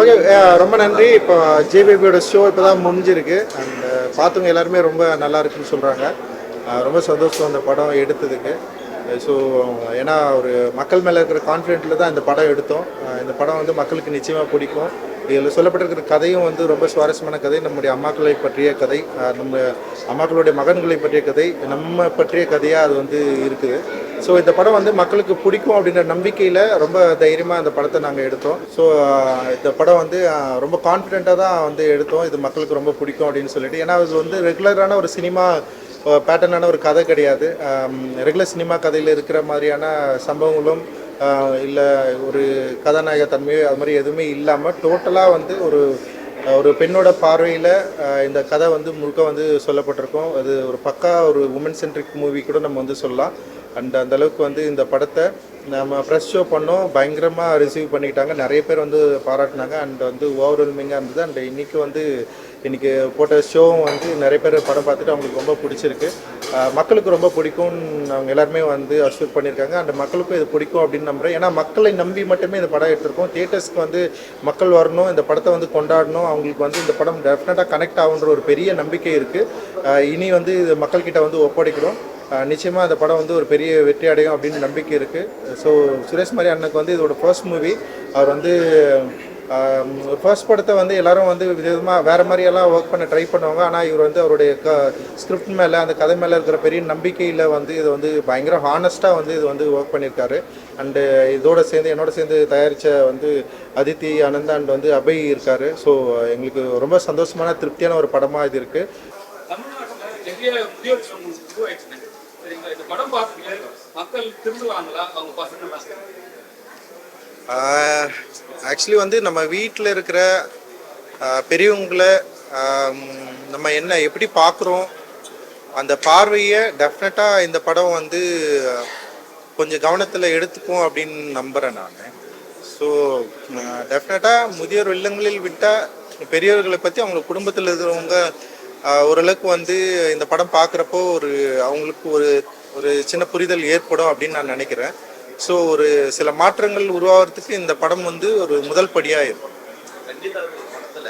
Okay uh, ரொம்ப நன்றி. இப்போ ஜேபிபியோட ஷோ இப்போ தான் முடிஞ்சிருக்கு அண்ட் uh, பார்த்தவங்க எல்லாருமே ரொம்ப நல்லா இருக்குன்னு சொல்கிறாங்க uh, ரொம்ப சந்தோஷம் அந்த படம் எடுத்ததுக்கு. ஸோ ஏன்னா ஒரு மக்கள் மேலே இருக்கிற கான்ஃபிடென்ட்டில் தான் இந்த படம் எடுத்தோம். இந்த படம் வந்து மக்களுக்கு நிச்சயமாக பிடிக்கும். இதில் சொல்லப்பட்டிருக்கிற கதையும் வந்து ரொம்ப சுவாரஸ்யமான கதை. நம்முடைய அம்மாக்களை பற்றிய கதை. நம்ம அம்மாக்களுடைய மகன்களை பற்றிய கதை. நம்ம பற்றிய கதையாக அது வந்து இருக்குது. ஸோ இந்த படம் வந்து மக்களுக்கு பிடிக்கும் அப்படின்ற நம்பிக்கையில் ரொம்ப தைரியமாக இந்த படத்தை நாங்கள் எடுத்தோம். ஸோ இந்த படம் வந்து ரொம்ப கான்ஃபிடென்ட்டாக தான் வந்து எடுத்தோம். இது மக்களுக்கு ரொம்ப பிடிக்கும் அப்படின்னு சொல்லிட்டு. ஏன்னா இது வந்து ரெகுலரான ஒரு சினிமா பேட்டர்னான ஒரு கதை கிடையாது. ரெகுலர் சினிமா கதையில் இருக்கிற மாதிரியான சம்பவங்களும் இல்லை ஒரு கதாநாயக தன்மையோ அது மாதிரி எதுவுமே இல்லாமல் டோட்டலாக வந்து ஒரு ஒரு பெண்ணோட பார்வையில் இந்த கதை வந்து முழுக்க வந்து சொல்லப்பட்டிருக்கும். அது ஒரு பக்கா ஒரு உமன் சென்ட்ரிக் மூவி கூட நம்ம வந்து சொல்லலாம். அண்ட் அந்த அளவுக்கு வந்து இந்த படத்தை நம்ம ப்ரெஸ் ஷோ பண்ணோம். பயங்கரமாக ரிசீவ் பண்ணிக்கிட்டாங்க. நிறைய பேர் வந்து பாராட்டினாங்க. அண்ட் வந்து ஓவர்வெல்மிங்காக இருந்தது. அண்ட் இன்றைக்கி வந்து இன்றைக்கி போட்ட ஷோவும் வந்து நிறைய பேர் படம் பார்த்துட்டு அவங்களுக்கு ரொம்ப பிடிச்சிருக்கு. மக்களுக்கு ரொம்ப பிடிக்கும்னு அவங்க எல்லாருமே வந்து அஷ்யூர் பண்ணியிருக்காங்க. அண்ட் மக்களுக்கும் இது பிடிக்கும் அப்படின்னு நம்புகிறேன் ஏன்னா மக்களை நம்பி மட்டுமே இந்த படம் எடுத்திருக்கோம். தியேட்டர்ஸ்க்கு வந்து மக்கள் வரணும். இந்த படத்தை வந்து கொண்டாடணும். அவங்களுக்கு வந்து இந்த படம் டெஃபினட்டாக கனெக்ட் ஆகுன்ற ஒரு பெரிய நம்பிக்கை இருக்குது இனி வந்து இது மக்கள்கிட்ட வந்து ஒப்படைக்கிறோம். நிச்சயமாக அந்த படம் வந்து ஒரு பெரிய வெற்றி அடையும் அப்படின்னு நம்பிக்கை இருக்குது ஸோ சுரேஷ் மாதிரி அண்ணனுக்கு வந்து இதோட ஃபர்ஸ்ட் மூவி அவர் வந்து ஃபர்ஸ்ட் படத்தை வந்து எல்லாரும் வந்து விதமாக வேற மாதிரியெல்லாம் ஒர்க் பண்ண ட்ரை பண்ணுவாங்க. ஆனால் இவர் வந்து அவருடைய க ஸ்கிரிப்ட் மேலே அந்த கதை மேலே இருக்கிற பெரிய நம்பிக்கையில் வந்து இது வந்து பயங்கர ஹானஸ்ட்டாக வந்து இது வந்து ஒர்க் பண்ணியிருக்காரு அண்டு இதோட சேர்ந்து என்னோட சேர்ந்து தயாரித்த வந்து அதித்தி அனந்தா அண்ட் வந்து அபய் இருக்கார். ஸோ எங்களுக்கு ரொம்ப சந்தோஷமான திருப்தியான ஒரு படமாக இது இருக்குது தமிழ்நாட்டுல நிறைய முதியோர் சமூகம் உருவாயிடுச்சுங்க சரிங்களா இந்த படம் பார்த்துட்டு மக்கள் திருந்துவாங்களா? அவங்க பசங்க ஆக்சுவலி வந்து நம்ம வீட்டில் இருக்கிற பெரியவங்களை நம்ம என்ன எப்படி பார்க்குறோம்? அந்த பார்வையை டெஃபினட்டாக இந்த படம் வந்து கொஞ்சம் கவனத்தில் எடுத்துக்கும் அப்படின்னு நம்புகிறேன் நான். ஸோ டெஃபினட்டாக முதியோர் இல்லங்களில் விட்டால் பெரியவர்களை பற்றி அவங்க குடும்பத்தில் இருக்கிறவங்க ஓரளவுக்கு வந்து இந்த படம் பார்க்குறப்போ ஒரு அவங்களுக்கு ஒரு ஒரு சின்ன புரிதல் ஏற்படும் அப்படின்னு நான் நினைக்கிறேன். ஸோ ஒரு சில மாற்றங்கள் உருவாகிறதுக்கு இந்த படம் வந்து ஒரு முதல் படியாக இருக்கும். படத்துல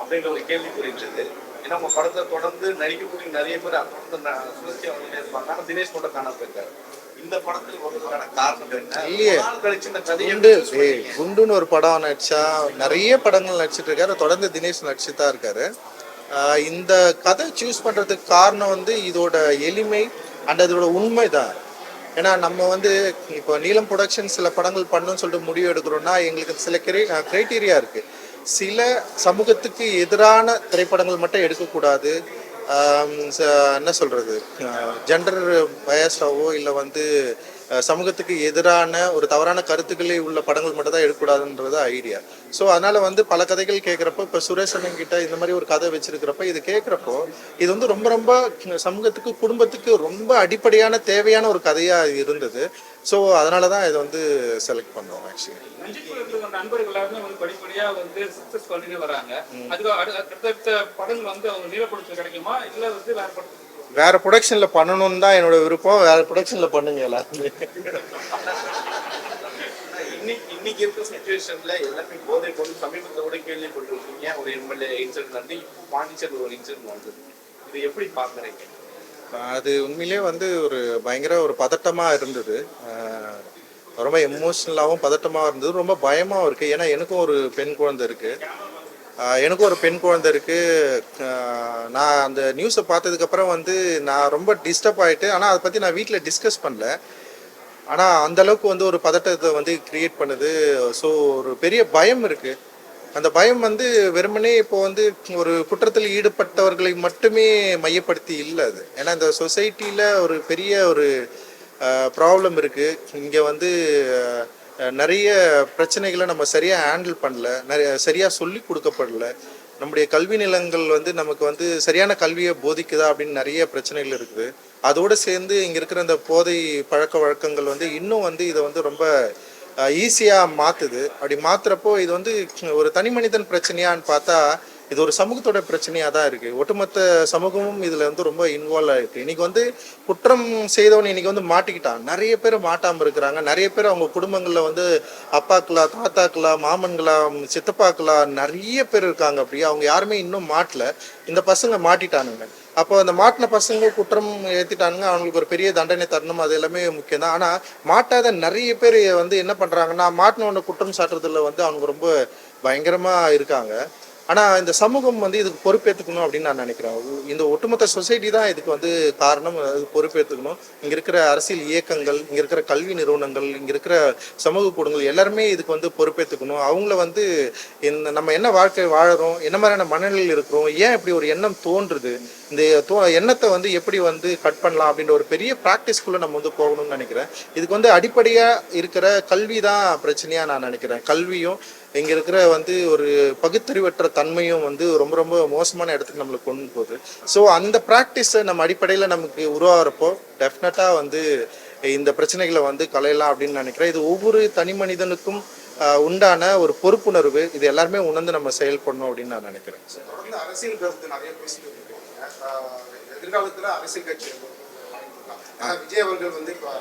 அப்படின்ற ஒரு கேள்வி புரிஞ்சது ஏன்னா உங்க படத்தை தொடர்ந்து நடிக்கக்கூடிய நிறைய பேர் சுழற்சி அவங்க இருப்பாங்க ஆனால் தினேஷ் கூட காண போயிருக்காரு. குண்டுன்னு ஒரு படம் நடிச்சா நிறைய படங்கள் நடிச்சிட்டு இருக்காரு. தொடர்ந்து தினேஷ் நடிச்சுட்டு தான் இருக்காரு. இந்த கதை சூஸ் பண்றதுக்கு காரணம் வந்து இதோட எளிமை அண்ட் அதோட உண்மை தான் ஏன்னா நம்ம வந்து இப்போ நீலம் ப்ரொடக்ஷன் சில படங்கள் பண்ணணும்னு சொல்லிட்டு முடிவு எடுக்கிறோம்னா எங்களுக்கு சில கிரை கிரைட்டீரியா இருக்கு. சில சமூகத்துக்கு எதிரான திரைப்படங்கள் மட்டும் எடுக்கக்கூடாது. என்ன சொல்கிறது ஜெண்டர் பயஸ்டாவோ இல்லை வந்து சமூகத்துக்கு எதிரான ஒரு தவறான கருத்துக்களே உள்ள படங்கள் மட்டும் தான் எடுக்கக்கூடாதுன்றது ஐடியா ஸோ அதனால வந்து பல கதைகள் கேட்குறப்போ இப்போ சுரேஷ் அண்ணன் கிட்ட இந்த மாதிரி ஒரு கதை வச்சிருக்கிறப்ப இது கேட்குறப்போ இது வந்து ரொம்ப ரொம்ப சமூகத்துக்கு குடும்பத்துக்கு ரொம்ப அடிப்படையான தேவையான ஒரு கதையாக இருந்தது. ஸோ அதனால தான் இதை வந்து செலக்ட் பண்ணோம் ஆக்சுவலி நண்பர்கள் எல்லாருமே வந்து படிப்படியா வந்து பண்ணிட்டு வராங்க. அதுக்கு அடு- அடுத்தடுத்த படங்கள் வந்து அவங்க நீலப்படுத்த கிடைக்குமா? இல்ல வந்து வேற படம்? வேற ப்ரொடக்ஷனில் பண்ணணும்னு தான் என்னோட விருப்பம். வேற ப்ரொடக்ஷனில் பண்ணுங்க எல்லாருமே. இன்னைக்கு இருக்கிற சுச்சுவேஷன்ல எல்லாமே போதை பொருள் சமீபத்தில் கூட கேள்விப்பட்டிருக்கீங்க. ஒரு எம்எல்ஏ இன்சிடென்ட் வந்து இப்போ ஒரு இன்சிடென்ட் வந்தது. இது எப்படி பாக்குறீங்க அது உண்மையிலே வந்து ஒரு பயங்கர ஒரு பதட்டமாக இருந்தது. ரொம்ப எமோஷ்னலாகவும் பதட்டமாக இருந்தது. ரொம்ப பயமாகவும் இருக்குது ஏன்னா எனக்கும் ஒரு பெண் குழந்தை இருக்குது எனக்கும் ஒரு பெண் குழந்தை இருக்குது நான் அந்த நியூஸை பார்த்ததுக்கப்புறம் வந்து நான் ரொம்ப டிஸ்டர்ப் ஆகிட்டு ஆனால் அதை பற்றி நான் வீட்டில் டிஸ்கஸ் பண்ணல. ஆனால் அந்த அளவுக்கு வந்து ஒரு பதட்டத்தை வந்து கிரியேட் பண்ணுது. ஸோ ஒரு பெரிய பயம் இருக்கு. அந்த பயம் வந்து வெறுமனே இப்போ வந்து ஒரு குற்றத்தில் ஈடுபட்டவர்களை மட்டுமே மையப்படுத்தி இல்லை அது. ஏன்னா இந்த சொசைட்டியில் ஒரு பெரிய ஒரு ப்ராப்ளம் இருக்குது இங்கே வந்து நிறைய பிரச்சனைகளை நம்ம சரியாக ஹேண்டில் பண்ணல. நிறைய சரியாக சொல்லி கொடுக்கப்படல. நம்முடைய கல்வி நிலங்கள் வந்து நமக்கு வந்து சரியான கல்வியை போதிக்குதா அப்படின்னு நிறைய பிரச்சனைகள் இருக்குது. அதோடு சேர்ந்து இங்கே இருக்கிற இந்த போதை பழக்க வழக்கங்கள் வந்து இன்னும் வந்து இதை வந்து ரொம்ப ஈஸியாக மாற்றுது அப்படி மாற்றுறப்போ இது வந்து ஒரு தனி மனிதன் பிரச்சனையான்னு பார்த்தா இது ஒரு சமூகத்தோட பிரச்சனையாக தான் இருக்குது ஒட்டுமொத்த சமூகமும் இதில் வந்து ரொம்ப இன்வால்வ் ஆகிருக்கு இன்னைக்கு வந்து குற்றம் செய்தவன் இன்னைக்கு வந்து மாட்டிக்கிட்டான். நிறைய பேர் மாட்டாமல் இருக்கிறாங்க. நிறைய பேர் அவங்க குடும்பங்களில் வந்து அப்பாக்களா தாத்தாக்களா மாமன்களா சித்தப்பாக்களா நிறைய பேர் இருக்காங்க அப்படி அவங்க யாருமே இன்னும் மாட்டல. இந்த பசங்க மாட்டிட்டானுங்க. அப்போ அந்த மாட்டின பசங்க குற்றம் ஏற்றிட்டானுங்க அவங்களுக்கு ஒரு பெரிய தண்டனை தரணும். அது எல்லாமே முக்கியம் தான். ஆனால் மாட்டாத நிறைய பேர் வந்து என்ன பண்ணுறாங்கன்னா மாட்டினவன குற்றம் சாட்டுறதுல வந்து அவங்க ரொம்ப பயங்கரமாக இருக்காங்க. ஆனால் இந்த சமூகம் வந்து இதுக்கு பொறுப்பேற்றுக்கணும் அப்படின்னு நான் நினைக்கிறேன். இந்த ஒட்டுமொத்த சொசைட்டி தான் இதுக்கு வந்து காரணம் அது பொறுப்பேற்றுக்கணும் இங்கே இருக்கிற அரசியல் இயக்கங்கள் இங்கே இருக்கிற கல்வி நிறுவனங்கள் இங்கே இருக்கிற சமூக கூடங்கள் எல்லாருமே இதுக்கு வந்து பொறுப்பேற்றுக்கணும் அவங்கள வந்து இந்த நம்ம என்ன வாழ்க்கை வாழறோம் என்ன மாதிரியான மனநிலையில் இருக்கிறோம் ஏன் இப்படி ஒரு எண்ணம் தோன்றுது? இந்த தோ எண்ணத்தை வந்து எப்படி வந்து கட் பண்ணலாம் அப்படின்ற ஒரு பெரிய ப்ராக்டிஸ்க்குள்ளே நம்ம வந்து போகணும்னு நினைக்கிறேன். இதுக்கு வந்து அடிப்படையாக இருக்கிற கல்வி தான் பிரச்சனையாக நான் நினைக்கிறேன். கல்வியும் இங்கே இருக்கிற வந்து ஒரு பகுத்தறிவற்ற தன்மையும் வந்து ரொம்ப ரொம்ப மோசமான இடத்துக்கு நம்மளுக்கு கொண்டு போகுது. ஸோ அந்த ப்ராக்டிஸை நம்ம அடிப்படையில் நமக்கு உருவாகிறப்போ டெஃபினட்டாக வந்து இந்த பிரச்சனைகளை வந்து கலையலாம் அப்படின்னு நினைக்கிறேன். இது ஒவ்வொரு தனி மனிதனுக்கும் உண்டான ஒரு பொறுப்புணர்வு. இது எல்லாருமே உணர்ந்து நம்ம செயல்படணும் அப்படின்னு நான் நினைக்கிறேன். அரசியல் கருத்து நிறைய பேசிட்டு எதிர்காலத்துல அரசியல் கட்சி விஜய் அவர்கள் வந்து இப்போ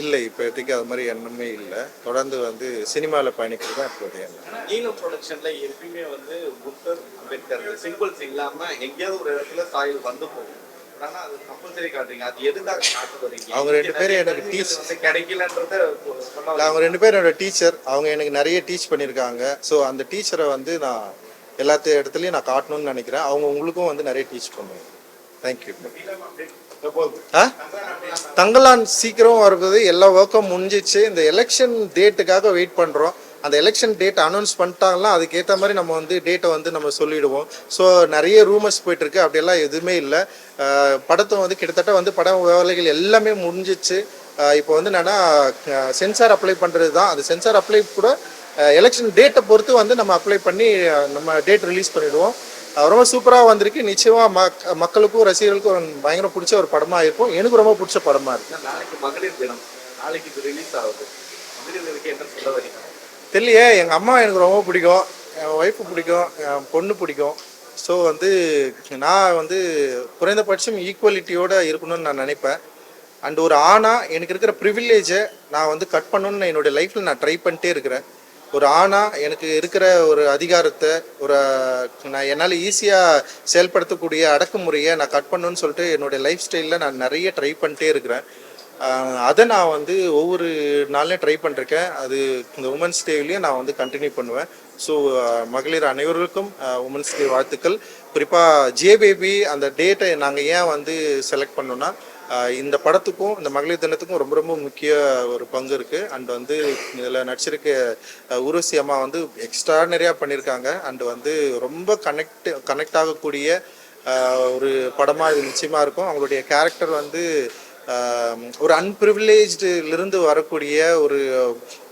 இல்லை இப்போதைக்கு அது மாதிரி எண்ணமே இல்லை. தொடர்ந்து வந்து சினிமாவில் பயணிக்கிறது தான் இப்போதைய எண்ணம். ஈழம் ப்ரொடக்ஷன்ல எப்பயுமே வந்து புத்தர் அம்பேத்கர் சிம்பிள்ஸ் இல்லாம எங்கேயாவது ஒரு இடத்துல சாயல் வந்து போகும். ஆனா அது கம்பல்சரி காட்டுறீங்க. அது எதுக்காக காட்டு வரீங்க அவங்க ரெண்டு பேரும் எனக்கு வந்து கிடைக்கலன்றத அவங்க ரெண்டு பேரும் என்னோட டீச்சர் அவங்க எனக்கு நிறைய டீச் பண்ணியிருக்காங்க. ஸோ அந்த டீச்சரை வந்து நான் எல்லாத்த இடத்துலையும் நான் காட்டணும்னு நினைக்கிறேன். அவங்க உங்களுக்கும் வந்து நிறைய டீச் பண்ணுவேன் தேங்க்யூ தங்கலான் சீக்கிரம் வருவது எல்லா ஒர்க்கும் முடிஞ்சிச்சு. இந்த எலெக்ஷன் டேட்டுக்காக வெயிட் பண்ணுறோம் அந்த எலெக்ஷன் டேட் அனௌன்ஸ் பண்ணிட்டாங்கன்னா அதுக்கேற்ற மாதிரி நம்ம வந்து டேட்டை வந்து நம்ம சொல்லிடுவோம். ஸோ நிறைய ரூமர்ஸ் போயிட்டு இருக்கு அப்படியெல்லாம் எதுவுமே இல்லை. படத்தை வந்து கிட்டத்தட்ட வந்து பட வேலைகள் எல்லாமே முடிஞ்சிச்சு. இப்போ வந்து என்னன்னா சென்சார் அப்ளை பண்ணுறது தான் அது சென்சார் அப்ளை கூட எலெக்ஷன் டேட்டை பொறுத்து வந்து நம்ம அப்ளை பண்ணி நம்ம டேட் ரிலீஸ் பண்ணிடுவோம். அஹ் ரொம்ப சூப்பராக வந்திருக்கு. நிச்சயமாக மக் மக்களுக்கும் ரசிகர்களுக்கும் பயங்கர பிடிச்ச ஒரு படமாக இருக்கும். எனக்கு ரொம்ப பிடிச்ச படமாக இருக்கு. நாளைக்கு மகளிர் தினம். நாளைக்கு இது ரிலீஸ் ஆகுது. மகளிர் தினத்துக்கு என்ன சொல்ல வரீங்க? தெரியலையே. எங்கள் அம்மா எனக்கு ரொம்ப பிடிக்கும். என் ஒய்ஃபு பிடிக்கும். என் பொண்ணு பிடிக்கும். ஸோ வந்து நான் வந்து குறைந்தபட்சம் ஈக்குவலிட்டியோட இருக்கணும்னு நான் நினைப்பேன். அண்ட் ஒரு ஆணா எனக்கு இருக்கிற ப்ரிவில்லேஜை நான் வந்து கட் பண்ணணும்னு என்னுடைய லைஃப்பில் நான் ட்ரை பண்ணிட்டே இருக்கிறேன். ஒரு ஆணா எனக்கு இருக்கிற ஒரு அதிகாரத்தை ஒரு நான் என்னால் ஈஸியாக செயல்படுத்தக்கூடிய அடக்குமுறையை நான் கட் பண்ணணும்னு சொல்லிட்டு என்னுடைய லைஃப் ஸ்டைலில் நான் நிறைய ட்ரை பண்ணிட்டே இருக்கிறேன். அதை நான் வந்து ஒவ்வொரு நாள்லையும் ட்ரை பண்ணிருக்கேன். அது இந்த உமன்ஸ் டேவிலையும் நான் வந்து கண்டினியூ பண்ணுவேன். ஸோ மகளிர் அனைவருக்கும் உமன்ஸ் டே வாழ்த்துக்கள். குறிப்பாக ஜேபேபி அந்த டேட்டை நாங்கள் ஏன் வந்து செலக்ட் பண்ணோம்னா இந்த படத்துக்கும் இந்த மகளிர் தினத்துக்கும் ரொம்ப ரொம்ப முக்கிய ஒரு பங்கு இருக்குது அண்ட் வந்து இதில் நடிச்சிருக்க ஆஹ் அம்மா வந்து எக்ஸ்ட்ரானரியாக பண்ணியிருக்காங்க அண்ட் வந்து ரொம்ப கனெக்ட் கனெக்ட் ஆகக்கூடிய ஒரு படமாக இது நிச்சயமாக இருக்கும். அவங்களுடைய கேரக்டர் வந்து ஒரு அன்பிரிவிலேஜ்டிலிருந்து வரக்கூடிய ஒரு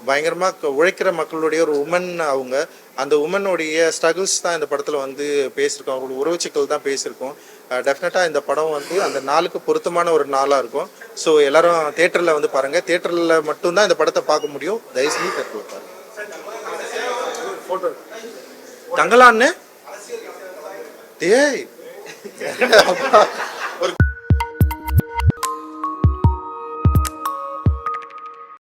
பயங்கரமாக உழைக்கிற மக்களுடைய ஒரு உமன் அவங்க அந்த உமனுடைய ஸ்ட்ரகிள்ஸ் தான் இந்த படத்தில் வந்து பேசியிருக்கோம். அவங்களோட உறவுச்சிக்கல் தான் பேசியிருக்கோம். டெஃபினட்டாக இந்த படம் வந்து அந்த நாளுக்கு பொருத்தமான ஒரு நாளாக இருக்கும். ஸோ எல்லாரும் தேட்டரில் வந்து பாருங்கள் தேட்டரில் மட்டும்தான் இந்த படத்தை பார்க்க முடியும். தயவுசெய்து தேட்டரில் பாருங்கள் தங்கலான்னு டேய்! அப்பா